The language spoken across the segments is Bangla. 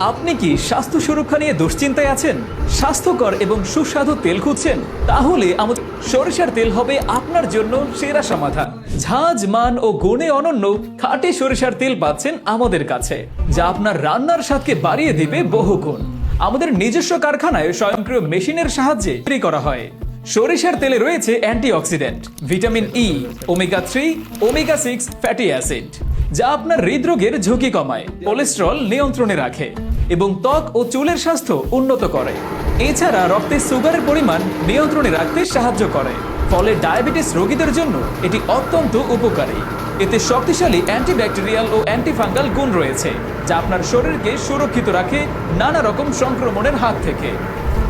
আপনি কি স্বাস্থ্য সুরক্ষা নিয়ে দুশ্চিন্তায় আছেন? স্বাস্থ্যকর এবং সুস্বাদু তেল খুঁজছেন? তাহলে আমাদের সরিষার তেল হবে আপনার জন্য সেরা সমাধান। ঝাঁজ, মান ও গুণে অনন্য খাঁটি সরিষার তেল পাচ্ছেন আমাদের কাছে, যা আপনার রান্নার স্বাদকে বাড়িয়ে দিবে বহুগুণ আমাদের নিজস্ব কারখানায় স্বয়ংক্রিয় মেশিনের সাহায্যে তৈরি করা হয়। সরিষার তেলে রয়েছে antioxidant, vitamin E omega three, omega six, fatty acid. যা আপনার হৃদরোগের ঝুঁকি কমায়, কোলেস্ট্রল নিয়ন্ত্রণে রাখে এবং ত্বক ও চুলের স্বাস্থ্য উন্নত করে। এছাড়া রক্তে সুগারের পরিমাণ নিয়ন্ত্রণে রাখতে সাহায্য করে। ফলে ডায়াবেটিস রোগীদের জন্য এটি অত্যন্ত উপকারী। এতে শক্তিশালী অ্যান্টিব্যাকটেরিয়াল ও অ্যান্টিফাঙ্গাল গুণ রয়েছে, যা আপনার শরীরকে সুরক্ষিত রাখে নানা রকম সংক্রমণের হাত থেকে।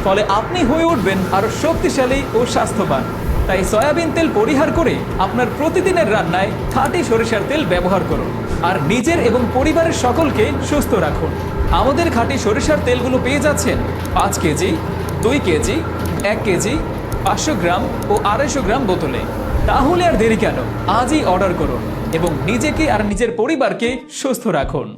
ফলে আপনি হয়ে উঠবেন আরও শক্তিশালী ও স্বাস্থ্যবান। তাই সয়াবিন তেল পরিহার করে আপনার প্রতিদিনের রান্নায় খাঁটি সরিষার তেল ব্যবহার করুন। আর নিজের এবং পরিবারের সকলকে সুস্থ রাখুন। আমাদের খাঁটি সরিষার তেলগুলো পেয়ে যাচ্ছেন পাঁচ কেজি, দুই কেজি, এক কেজি, পাঁচশো গ্রাম ও আড়াইশো গ্রাম বোতলে। তাহলে আর দেরি কেন? আজই অর্ডার করুন এবং নিজেকে আর নিজের পরিবারকে সুস্থ রাখুন।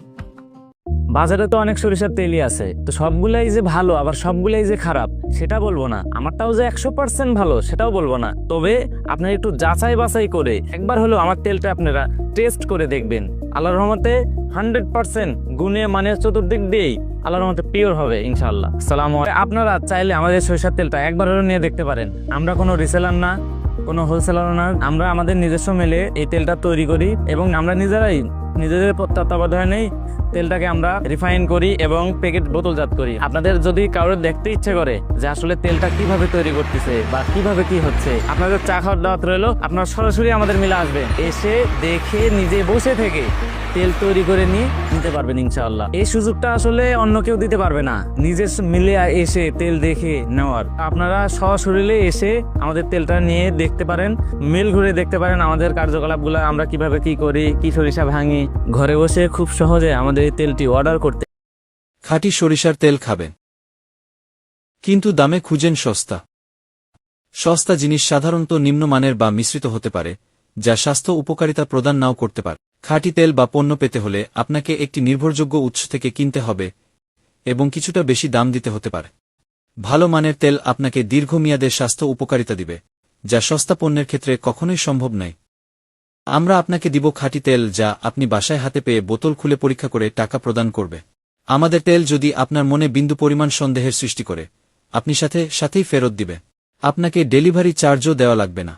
বাজারে তো অনেক সরিষার তেলই আছে, তো সবগুলাই যে ভালো, আবার সবগুলাই যে খারাপ, সেটা বলব না। আমারটাও যে একশো পার্সেন্ট ভালো, সেটাও বলব না। তবে আপনার একটু যাচাই বাছাই করে, একবার হলেও আমার তেলটা আপনারা টেস্ট করে দেখবেন। আল্লাহ রহমতে হান্ড্রেড পার্সেন্ট গুণে মানে চতুর্দিক দিয়েই আল্লাহর রহমতে পিওর হবে ইনশাল্লাহ সালাম আপনারা চাইলে আমাদের সরিষার তেলটা একবার হলেও নিয়ে দেখতে পারেন। আমরা কোনো রিসেলার না। কোনো হোলসেলার না, আমরা আমাদের নিজস্ব মেলে এই তেলটা তৈরি করি এবং আমরা নিজেরাই নিজেদের তত্ত্বাবধানেই তেলটাকে আমরা রিফাইন করি এবং প্যাকেট বোতলজাত করি। আপনাদের যদি কারোর দেখতে ইচ্ছে করে যে আসলে তেলটা কীভাবে তৈরি করতেছে বা কীভাবে কি হচ্ছে, আপনাদের চা খাওয়ার দাওয়াত রইল, আপনারা সরাসরি আমাদের মিলে আসবেন। এসে দেখে, নিজে বসে থেকে তেল তৈরি করে নিয়ে নিতে পারবেন ইনশাআল্লাহ। এই সুযোগটা আসলে অন্য কেউ দিতে পারবে না। নিজে মিলে এসে তেল দেখে নেওয়ার। আপনারা সশরীরে এসে আমাদের তেলটা নিয়ে দেখতে পারেন, মিল ঘুরে দেখতে পারেন আমাদের কার্যকলাপগুলো, আমরা কীভাবে কি করি, কি সরিষা ভাঙি। ঘরে বসে খুব সহজে আমাদের এই তেলটি অর্ডার করতে খাঁটি সরিষার তেল খাবেন। কিন্তু দামে খুঁজেন সস্তা। সস্তা জিনিস সাধারণত নিম্নমানের বা মিশ্রিত হতে পারে, যা স্বাস্থ্য উপকারিতা প্রদান নাও করতে পারে। খাঁটি তেল বা পণ্য পেতে হলে আপনাকে একটি নির্ভরযোগ্য উৎস থেকে কিনতে হবে এবং কিছুটা বেশি দাম দিতে হতে পারে। ভালো মানের তেল আপনাকে দীর্ঘমেয়াদে স্বাস্থ্য উপকারিতা দিবে, যা সস্তা পণ্যের ক্ষেত্রে কখনোই সম্ভব নয়। আমরা আপনাকে দিব খাঁটি তেল যা আপনি বাসায় হাতে পেয়ে বোতল খুলে পরীক্ষা করে টাকা প্রদান করবে। আমাদের তেল যদি আপনার মনে বিন্দু পরিমাণ সন্দেহের সৃষ্টি করে, আপনি সাথে সাথেই ফেরত দিবে। আপনাকে ডেলিভারি চার্জও দেওয়া লাগবে না।